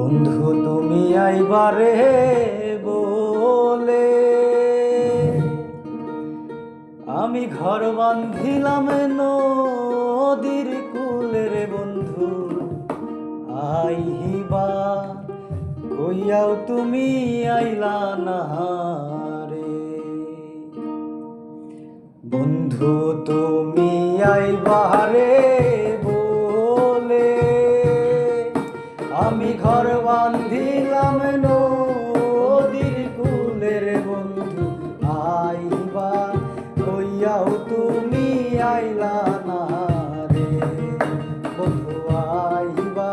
বন্ধু, তুমি আইবারে বলে। আমি ঘর বান্ধিলাম নদীর কুলের বন্ধু, আইবা কইয়াও তুমি আইলা না রে। বন্ধু, তুমি আইবারে আমি ঘর বান্ধিলাম নদীর কুলের বন্ধু। আইবা কইয়াও তুমি আইলা না রে। বন্ধু আইবা